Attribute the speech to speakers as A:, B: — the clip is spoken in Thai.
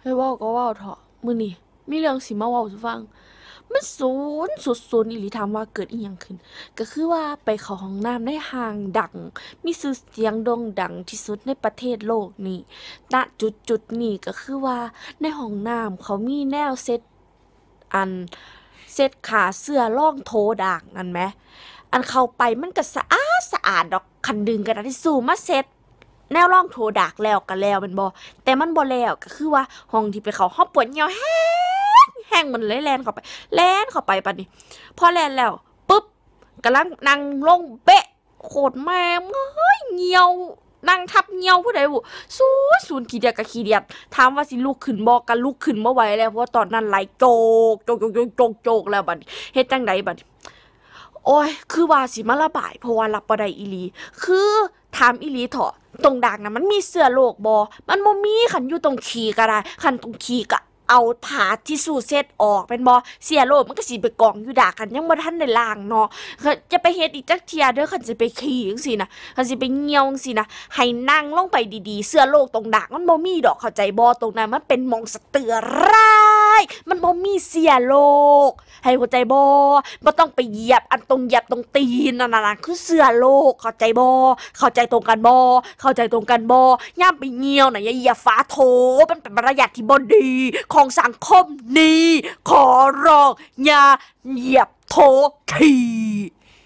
A: ให้ว้าก็ว้าเถาะมื้อนี้มีเรื่องสิมาเว้าสู่ฟัง มันสูนสุดๆอีหลีถามว่าเกิดอิหยังขึ้น ก็คือว่าไปเข้าห้องน้ำในห้างดัง มีชื่อเสียงโด่งดังที่สุดในประเทศโลกนี้ณจุดๆนี้ก็คือว่าในห้องน้ำเขามีแนวเซ็ตอันเซ็ตขาเสื้อรองโถด่างนั่นแหมอันเข้าไปมันก็สะอาดสะอาดดอกคันดึงกระดาษทิชชู่มาเซ็ต แนวร่องโถดากแล้วก็แล้วม่นบ่แต่มันบ่แล้วก็คือว่าห้องที่ไปเขาห้องปวดเหี่ยวแห้งแห้งมันเลยแลนเข้าไปแลนเข้าไปบัดนี้พอแลนแล้วปึ๊บกำลังนั่งลงเป๊ะโคตรแม่งเฮ้ยเหี่ยวนั่งทับเหี่ยวผู้ใดบุสูสูนขี้เดียดกับขี้เดียดถามว่าสิลุกขึ้นบ่ก็ลุกขึ้นบ่อไหวแล้วเพราะว่าตอนนั้นไหลโจกโจกโจกโจกโจกแล้วบัดนี้เฮ็ดจังไดบัดนี้โอ้ย คือว่าสิมาระบายเพราะว่ารับบ่ได้อีหลี คือถามอีหลีเถอะ ตรงดักนะมันมีเสื้อโลกบอมันบ่มีคันอยู่ตรงขีก็ได้คันตรงขีก็เอาผ้าที่สูเซ็ตออกเป็นบอเสียโลกมันก็สิไปกองอยู่ดากกันยังบ่ทันได้ล้างเนาะจะไปเฮ็ดอีกจักเทียเด้อคันสิไปขี้จังซี่นะคันสิไปเหี่ยวจังซี่นะให้นั่งลงไปดีๆ เสื้อโลกตรงดักมันบ่มีดอกเข้าใจบ่ตรงนั้นมันเป็นมองสเตือร้า มันบ่มีเสียโลก ให้เข้าใจบ่บ่ต้องไปเหยียบอันตรงเหยียบตรงตีนนั่นน่ะคือเสือโลกเข้าใจบ่เข้าใจตรงกันบ่เข้าใจตรงกันบ่ย่ามไปเงี้ยวน่ะอย่าเหยียบฝาโถมันเป็นมารยาทที่บ่ดี ของสังคมนี้ ขอร้องอย่าเหยียบโถที